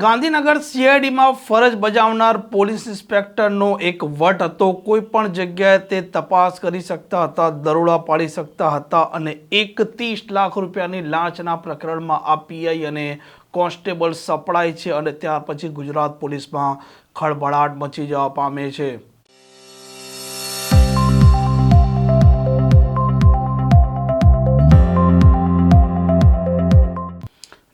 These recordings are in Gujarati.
ગાંધીનગર સીઆઈડીમાં ફરજ બજાવનાર પોલીસ ઇન્સ્પેક્ટરનો એક વટ હતો. કોઈ પણ જગ્યાએ તે તપાસ કરી શકતા હતા, દરોડા પાડી શકતા હતા અને એકત્રીસ લાખ રૂપિયાની લાંચના પ્રકરણમાં આ પીઆઈ અને કોન્સ્ટેબલ સપડાય છે અને ત્યાર પછી ગુજરાત પોલીસમાં ખળભળાટ મચી જવા પામે છે.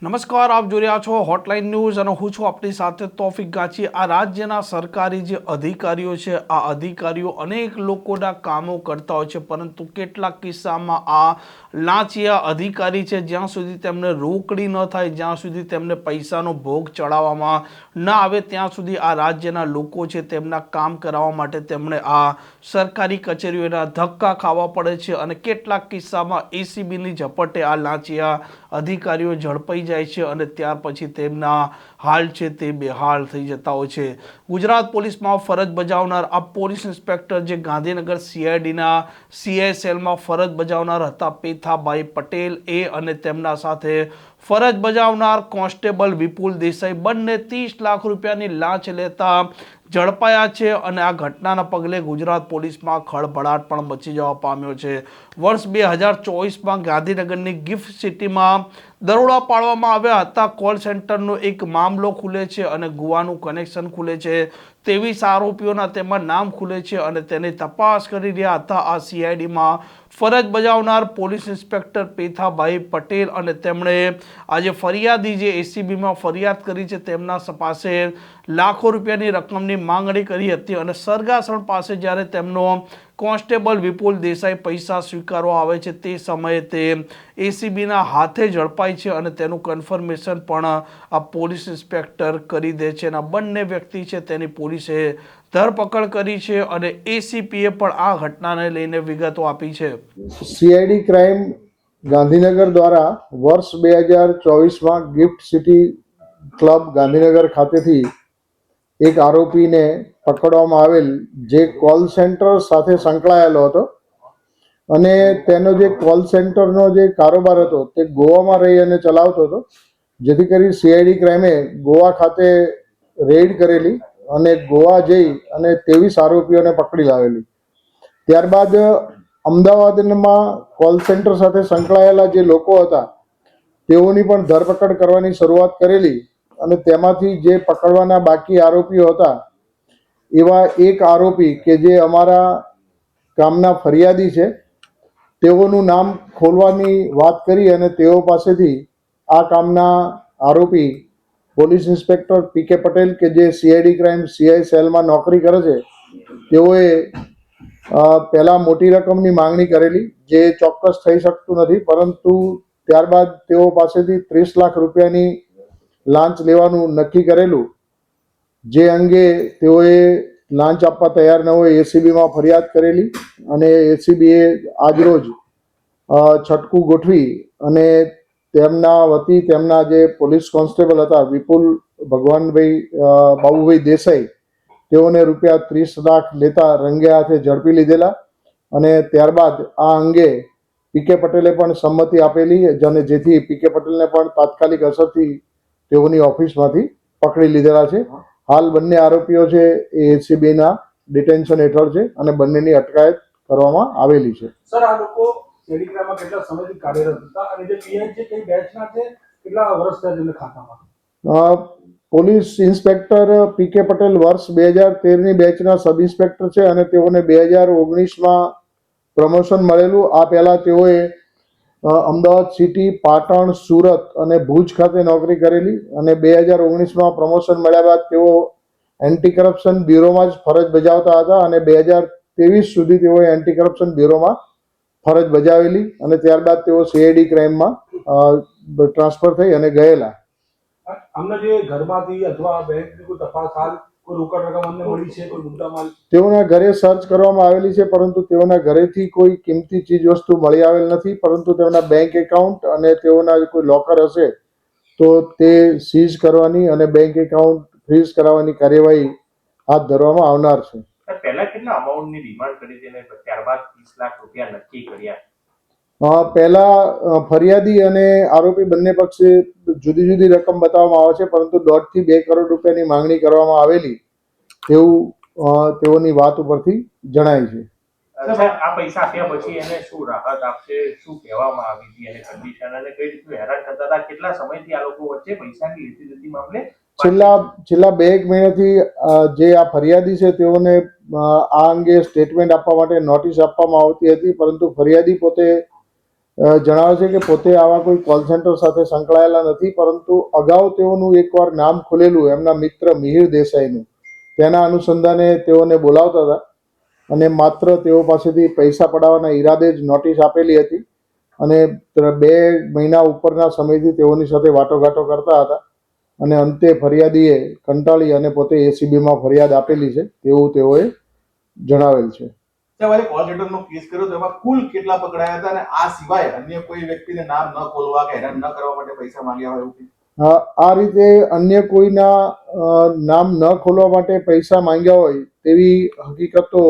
નમસ્કાર, આપ જોઈ રહ્યા છો હોટલાઇન ન્યૂઝ અને હું છું આપણી સાથે તોફિક ગાચી આ રાજ્યના સરકારી જે અધિકારીઓ છે, આ અધિકારીઓ અનેક લોકોના કામો કરતા હોય છે, પરંતુ કેટલાક કિસ્સામાં આ લાંચિયા અધિકારી છે, જ્યાં સુધી તેમને રોકડી ન થાય, જ્યાં સુધી તેમને પૈસાનો ભોગ ચડાવવામાં ન આવે, ત્યાં સુધી આ રાજ્યના લોકો છે, તેમના કામ કરાવવા માટે તેમણે આ સરકારી કચેરીઓના ધક્કા ખાવા પડે છે અને કેટલાક કિસ્સામાં એસીબીની ઝપટે આ લાંચિયા અધિકારીઓ ઝડપાઈ જાય છે અને ત્યાર પછી તેમના હાલ છે તે બેહાલ થઈ જતા હોય છે. ગુજરાત પોલીસમાં ફરજ બજાવનાર આ પોલીસ ઇન્સ્પેક્ટર જે ગાંધીનગર સીઆઈડીના સીઆઈ સેલમાં ફરજ બજાવનાર હતા પેથાભાઈ પટેલ એ અને તેમના સાથે ફરજ બજાવનાર કોન્સ્ટેબલ વિપુલ દેસાઈ બંને ત્રીસ લાખ રૂપિયાની લાંચ લેતા ઝડપાયા છે અને આ ઘટનાના પગલે ગુજરાત પોલીસમાં ખળભળાટ પણ મચી જવા પામ્યો છે. વર્ષ બે હજાર ચોવીસમાં ગાંધીનગરની ગિફ્ટ સિટીમાં દરોડા પાડવામાં આવ્યા હતા. કોલ સેન્ટરનો એક મામલો ખુલે છે અને ગુવાનું કનેક્શન ખુલે છે. ત્રેવીસ આરોપીઓના તેમાં નામ ખુલે છે અને તેની તપાસ કરી રહ્યા હતા. આ સીઆઈડીમાં ફરજ બજાવનાર પોલીસ ઇન્સ્પેક્ટર પેથાભાઈ પટેલ અને તેમણે આજે ફરિયાદી જે એસીબીમાં ફરિયાદ કરી છે તેમના પાસે લાખો રૂપિયાની રકમની માંગણી કરી હતી અને સરગાસણ પાસે જ્યારે તેમનો કોન્સ્ટેબલ વિપુલ દેસાઈ પૈસા સ્વીકારવા આવે છે તે સમયે તે એસીબીના હાથે ઝડપાય છે અને તેનું કન્ફર્મેશન પણ આ પોલીસ ઇન્સ્પેક્ટર કરી દે છે અને આ બંને વ્યક્તિ છે તેની પોલીસે ધરપકડ કરી છે અને એસીપીએ પણ આ ઘટનાને લઈને વિગતો આપી છે. સીઆઈડી ક્રાઇમ ગાંધીનગર દ્વારા વર્ષ બે હજાર ચોવીસમાં ગિફ્ટ સિટી ક્લબ ગાંધીનગર ખાતેથી એક આરોપીને પકડવામાં આવેલ જે કોલ સેન્ટર સાથે સંકળાયેલો હતો અને તેનો જે કોલ સેન્ટરનો જે કારોબાર હતો તે ગોવામાં રહી અને ચલાવતો હતો, જેથી કરી સીઆઈડી ક્રાઇમે ગોવા ખાતે રેડ કરેલી અને ગોવા જઈ અને ત્રેવીસ આરોપીઓને પકડી લાવેલી. ત્યારબાદ અમદાવાદમાં કોલ સેન્ટર સાથે સંકળાયેલા જે લોકો હતા, તેઓની પણ ધરપકડ કરવાની શરૂઆત કરેલી અને તેમાંથી જે પકડવાના બાકી આરોપીઓ હતા, એવા એક આરોપી કે જે અમારા ગામના ફરિયાદી છે, તેઓનું નામ ખોલવાની વાત કરી અને તેઓ પાસેથી આ કામના આરોપી પોલીસ ઇન્સ્પેક્ટર પી કે પટેલ કે જે સીઆઈડી ક્રાઇમ સીઆઈ સેલમાં નોકરી કરે છે, તેઓએ પહેલાં મોટી રકમની માંગણી કરેલી, જે ચોક્કસ થઈ શકતું નથી, પરંતુ ત્યારબાદ તેઓ પાસેથી ત્રીસ લાખ રૂપિયાની લાંચ લેવાનું નક્કી કરેલું. જે અંગે તેઓએ લાંચ આપવા તૈયાર ન હોય એસીબીમાં ફરિયાદ કરેલી અને એસીબીએ આજરોજ છટકું ગોઠવી અને તેમના વતી તેમના જે પોલીસ કોન્સ્ટેબલ હતા વિપુલ ભગવાનભાઈ બાબુભાઈ દેસાઈ, તેઓને રૂપિયા ત્રીસ લાખ લેતા રંગે હાથે ઝડપી લીધેલા અને ત્યારબાદ આ અંગે પીકે પટેલે પણ સંમતિ આપેલી અને જેથી પીકે પટેલને પણ તાત્કાલિક અસરથી તેઓની ઓફિસમાંથી પકડી લીધેલા છે. હાલ બંને આરોપીઓ છે એ એસીબીના ડિટેન્શન હેઠળ છે અને બંનેની અટકાયત કરવામાં આવેલી છે. સર આ લોકો ટેલિગ્રામમાં કેટલા સમયથી કાર્યરત હતા અને જે પીઆઈ છે કઈ બેચના છે? કેટલા વર્ષ થયા તેમને ખાતામાં? પોલીસ ઇન્સ્પેક્ટર પી કે પટેલ વર્ષ બે હજાર તેરની બેચના સબ ઇન્સ્પેક્ટર છે અને તેઓને બે હજાર ઓગણીસમાં પ્રમોશન મળેલું. આ પહેલાં તેઓએ અમદાવાદ સિટી, પાટણ, સુરત અને ભુજ ખાતે નોકરી કરેલી અને બે હજાર ઓગણીસમાં પ્રમોશન મળ્યા બાદ તેઓ એન્ટી કરપ્શન બ્યુરોમાં જ ફરજ બજાવતા હતા અને બે હજાર ત્રેવીસ સુધી તેઓએ એન્ટી કરપ્શન બ્યુરોમાં ફરજ બજાવેલી અને ત્યારબાદ તેઓ સીઆઈડી ક્રાઇમમાં ટ્રાન્સફર થઈ અને ગયેલા. અમને જે ઘરમાંથી અથવા બેંકની કોઈ તપાસ હાલ તેઓના ઘરે સર્ચ કરવામાં આવેલી છે પરંતુ તેઓના ઘરેથી કોઈ કિંમતી ચીજ વસ્તુ મળી આવેલ નથી પરંતુ તેમના બેંક એકાઉન્ટ અને તેઓના કોઈ લોકર હશે તો તે સીઝ કરવાની અને બેંક એકાઉન્ટ ફ્રીઝ કરાવવાની કાર્યવાહી હાથ ધરવામાં આવનાર છે. પહેલા કેટલા અમાઉન્ટની ડિમાન્ડ કરી હતી અને ત્યારબાદ ત્રીસ લાખ રૂપિયા નક્કી કર્યા? પહેલા ફરિયાદી અને આરોપી બંને પક્ષે જુદી જુદી રકમ બતાવવામાં આવે છે પરંતુ દોઢથી બે કરોડ રૂપિયાની માંગણી કરવામાં આવેલી તેવું તેઓની વાત ઉપરથી જણાય છે. આ પૈસા આપ્યા પછી એને શું રાહત આપશે શું કહેવામાં આવી હતી એને કન્ડિશન અને કઈ રીતનું હેરાન કરતા હતા કેટલા સમયથી આ લોકો વચ્ચે પૈસાની લેતી દેતી મામલે છેલ્લા છેલ્લા બે એક મહિનાથી જે આ ફરિયાદી છે તેઓને આ અંગે સ્ટેટમેન્ટ આપવા માટે નોટિસ આપવામાં આવતી હતી પરંતુ ફરિયાદી પોતે જણાવે છે કે પોતે આવા કોઈ કોલ સેન્ટર સાથે સંકળાયેલા નથી, પરંતુ અગાઉ તેઓનું એકવાર નામ ખુલેલું એમના મિત્ર મિહિર દેસાઈનું. તેના અનુસંધાને તેઓને બોલાવતા હતા અને માત્ર તેઓ પાસેથી પૈસા પડાવવાના ઈરાદે જ નોટિસ આપેલી હતી અને બે મહિના ઉપરના સમયથી તેઓની સાથે વાટોઘાટો કરતા હતા અને અંતે ફરિયાદીએ કંટાળી અને પોતે એસીબીમાં ફરિયાદ આપેલી છે, તેવું તેઓએ જણાવેલ છે. તમારે કોલ સેન્ટરનો કેસ કર્યો તો એમાં કુલ કેટલા પકડાયા હતા અને આ સિવાય અન્ય કોઈ વ્યક્તિને નામ ન ખોલવા કે હેરાન ન કરવા માટે પૈસા માંગ્યા હોય એવું કે આ રીતે અન્ય કોઈના નામ ન ખોલવા માટે પૈસા માંગ્યા હોય તેવી હકીકતો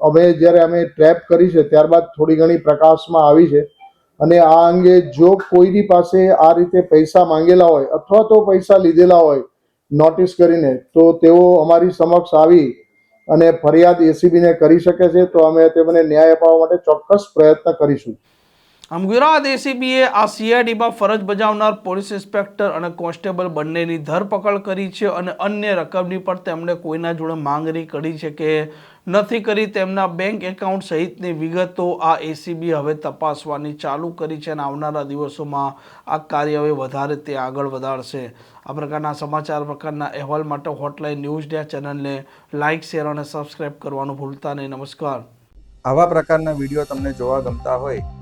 અમે જ્યારે અમે ટ્રેપ કરી છે, ત્યારબાદ થોડી ઘણી પ્રકાશમાં આવી છે. અને આ અંગે જો કોઈની પાસે આ રીતે પૈસા માંગેલા હોય અથવા તો પૈસા લીધેલા હોય નોટિસ કરીને તો તેઓ અમારી સમક્ષ આવી અને ફરિયાદ એસીબીને કરી શકે છે, તો અમે તેમને ન્યાય અપાવવા માટે ચોક્કસ પ્રયત્ન કરીશું. આમ એસીબીએ આ સીઆઈડીમાં ફરજ બજાવનાર પોલીસ ઇન્સ્પેક્ટર અને કોન્સ્ટેબલ બંનેની ધરપકડ કરી છે અને અન્ય રકમની પણ તેમણે કોઈના જોડે માંગણી કરી છે કે નથી કરી. તેમના બેંક એકાઉન્ટ સહિતની વિગતો આ એસીબી હવે તપાસવાની ચાલુ કરી છે અને આવનારા દિવસોમાં આ કાર્ય હવે વધારે તે આગળ વધારશે. આ પ્રકારના સમાચાર પ્રકારના અહેવાલ માટે હોટલાઇન ન્યૂઝ ડે ચેનલને લાઇક, શેર અને સબસ્ક્રાઇબ કરવાનું ભૂલતા નહીં. નમસ્કાર. આવા પ્રકારના વીડિયો તમને જોવા ગમતા હોય